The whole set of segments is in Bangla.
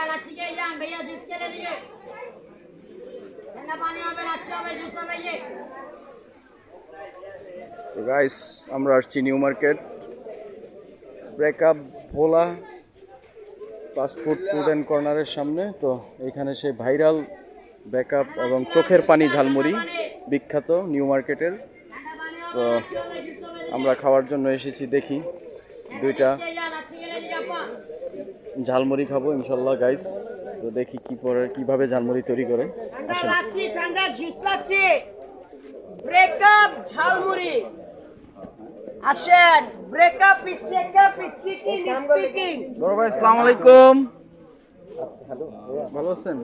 भैया लच्छी के जान भैया जूस के ले लिए ठंडा पानी यहाँ पे अच्छा হবে जूस হবে ये তো গাইস আমরা আসছি New Market breakup Bhola fast food food and কর্নারের সামনে তো এখানে সেই ভাইরাল ব্যাকআপ এবং চোখের পানি ঝালমুড়ি বিখ্যাত নিউ মার্কেটের তো আমরা খাওয়ার জন্য এসেছি দেখি দুইটা ঝালমুড়ি খাব ইনশাল্লাহ গাইস তো দেখি কি পরে কীভাবে ঝালমুড়ি তৈরি করে। ঠান্ডা আসেন। ঠান্ডা জুস লাচ্ছি ব্রেকআপ ঝালমুড়ি। আসেন ব্রেকআপ চেকআপ চিকিং স্পিকিং বড় ভাই আসসালামু আলাইকুম। ভালো আছেন?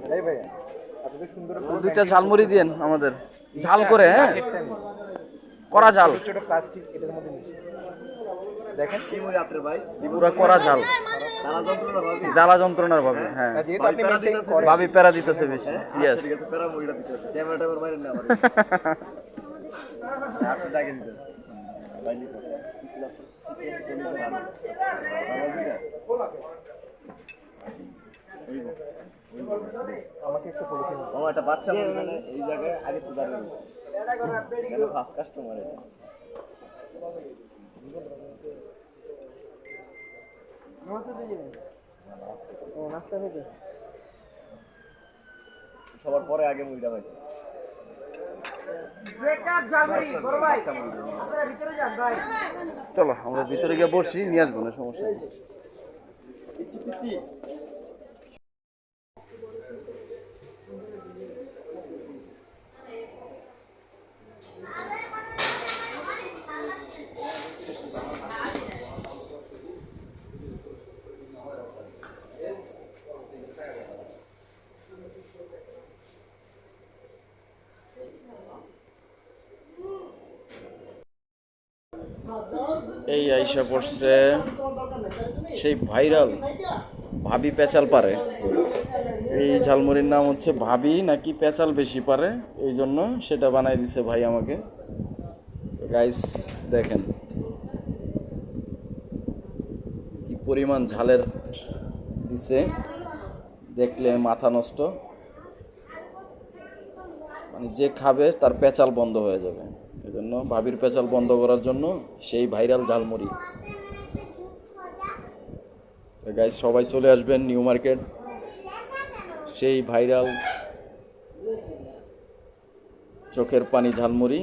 তো দুইটা ঝালমুড়ি দিয়েন আমাদের। ঝাল করে হ্যাঁ? করা ঝাল। দেখেন কি আপনার পুরা করা ঝাল। জ্বালা যন্ত্রণার ভাবে। হ্যাঁ। করেন ভাবি প্যারা দিতেছে বেশি ইয়েস আমাকে একটু পলিথিন আমার একটা বাচ্চা মনে মানে এই জায়গায় আগে তো দাঁড়িয়ে গেছে ফার্স্ট কাস্টমার এটা সবার পরে আগে মুভিটা পাইছে ব্রেকআপ ঝালমুড়ি বড় ভাই। আপনারা ভিতরে ভাই। চলো আমরা ভিতরে গিয়ে বসি নিয়ে আসব না সমস্যা এই আইসা পড়ছে সেই ভাইরাল ভাবি পেঁচাল পারে। এই ঝালমুড়ির নাম হচ্ছে ভাবি নাকি পেঁচাল বেশি পারে, এই জন্য সেটা বানাই দিছে ভাই আমাকে। গাইস দেখেন কি পরিমাণ ঝালের দিছে, দেখলে মাথা নষ্ট। মানে যে খাবে তার পেঁচাল বন্ধ হয়ে যাবে। এই জন্য ভাবির পেঁচাল বন্ধ করার জন্য সেই ভাইরাল ঝালমুড়ি। গাইজ সবাই চলে আসবেন নিউ মার্কেট। সেই ভাইরাল চোখের পানি ঝালমুড়ি।